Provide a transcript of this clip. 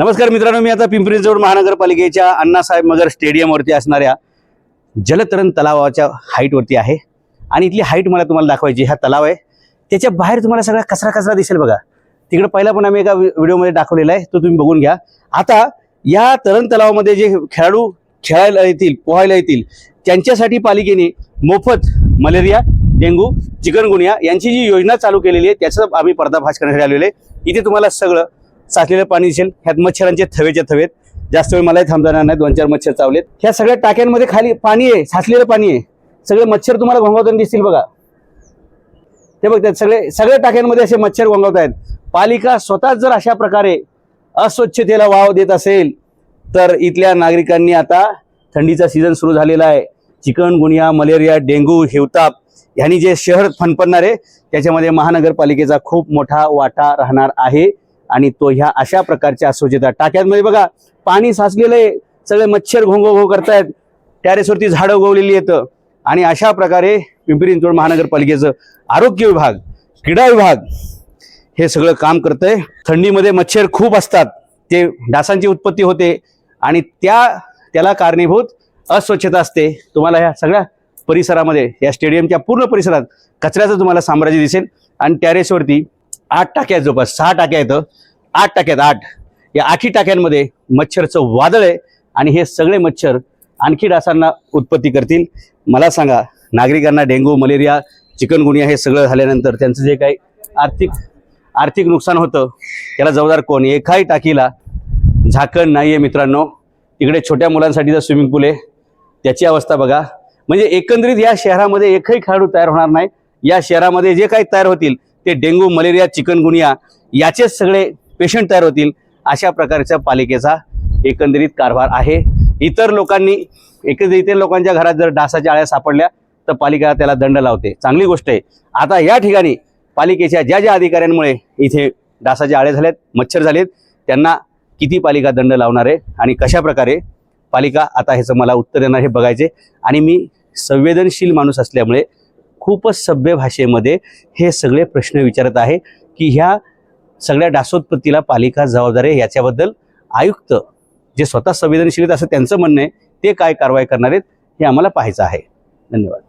नमस्कार मित्रांनो मी आता पिंपरी महानगरपालिकेच्या अण्णासाहेब मगर स्टेडियमवरती असणाऱ्या जलतरण तलावाच्या हाईटवरती आहे. आणि इथली हाईट मला तुम्हाला दाखवायची हा तलाव आहे. त्याच्या बाहेर तुम्हाला सगळा कचरा कचरा दिसेल बघा. तिकडे पहिला पण आम्ही एका व्हिडिओमध्ये दाखवलेला आहे. तो तुम्ही बघून घ्या. आता या तरण तलावामध्ये जे खेळाडू खेळायला येतील पोहायला येतील त्यांच्यासाठी पालिकेने मोफत मलेरिया डेंगू चिकनगुनिया यांची जी योजना चालू केलेली आहे त्याचा आम्ही पर्दाफाश करण्यासाठी आलेलो आहे. इथे तुम्हाला सगळं साचलेलं पाणी दिसेल. ह्यात मच्छरांचे थवेच्या थवेत. जास्त वेळ मलाही थांबणार नाही दोन चार मच्छर चावलेत. ह्या सगळ्या टाक्यांमध्ये खाली पाणी आहे. साचलेलं पाणी आहे. सगळे मच्छर तुम्हाला घोंगावताना दिसतील बघा. ते बघतात सगळे सगळ्या टाक्यांमध्ये असे मच्छर घोंगावत आहेत पालिका स्वतःच जर अशा प्रकारे अस्वच्छतेला वाव देत असेल तर इथल्या नागरिकांनी आता थंडीचा सीझन सुरू झालेला आहे. चिकनगुनिया मलेरिया डेंग्यू हिवताप ह्यांनी जे शहर फणफणणार आहे त्याच्यामध्ये महानगरपालिकेचा खूप मोठा वाटा राहणार आहे. आणि तो ह्या अशा प्रकारच्या अस्वच्छता टाक्यांमध्ये बघा पाणी साचलेलं आहे. सगळे मच्छर घोंगो घो करतायत. टॅरेसवरती झाडं उगवलेली येतं आणि अशा प्रकारे पिंपरी चिंचवड महानगरपालिकेचं आरोग्य विभाग क्रीडा विभाग हे सगळं काम करतंय. थंडीमध्ये मच्छर खूप असतात. ते डासांची उत्पत्ती होते. आणि त्या त्याला कारणीभूत अस्वच्छता असते. तुम्हाला ह्या सगळ्या परिसरामध्ये या स्टेडियमच्या पूर्ण परिसरात कचऱ्याचं तुम्हाला साम्राज्य दिसेल. आणि टॅरेसवरती आठ टाक्या आहेत जवळपास. सहा टाक्या येतं आठ टाक्यात आठ. या आठी टाक्यांमध्ये मच्छरचं वादळ आहे आणि हे सगळे मच्छर आणखी डासांना उत्पत्ती करतील. मला सांगा नागरिकांना डेंग्यू मलेरिया चिकनगुनिया हे सगळं झाल्यानंतर त्यांचं जे काही आर्थिक आर्थिक नुकसान होतं त्याला जबाबदार कोण? एकाही टाकीला झाकण नाही आहे मित्रांनो. इकडे छोट्या मुलांसाठीचा स्विमिंग पूल आहे. त्याची अवस्था बघा. म्हणजे एकंदरीत या शहरामध्ये एकही खेळाडू तयार होणार नाही. या शहरामध्ये जे काही तयार होतील ते डेंग्यू मलेरिया चिकनगुनिया याचेच सगळे पेशंट तयार होतील अशा प्रकारच्या पालिकेचा एकंदरीत कारभार आहे. इतर लोकांनी एकंदरीत इतर लोकांच्या घरात जर डासाच्या आळ्या सापडल्या तर पालिका त्याला दंड लावते. चांगली गोष्ट आहे. आता या ठिकाणी पालिकेच्या ज्या ज्या अधिकाऱ्यांमुळे इथे डासाच्या आळे झालेत मच्छर झालेत त्यांना किती पालिका दंड लावणार आहे आणि कशा प्रकारे पालिका आता ह्याचं मला उत्तर देणार हे बघायचे. आणि मी संवेदनशील माणूस असल्यामुळे खूपच सभ्य भाषेमध्ये हे सगळे प्रश्न विचारत आहे की ह्या सगळ्या डासोत्पत्तीला पालिका जबाबदार आहे. याच्याबद्दल आयुक्त जे स्वतः संवेदनशील आहेत असं त्यांचं म्हणणं आहे ते काय कारवाई करणार आहेत हे आम्हाला पाहायचं आहे. धन्यवाद.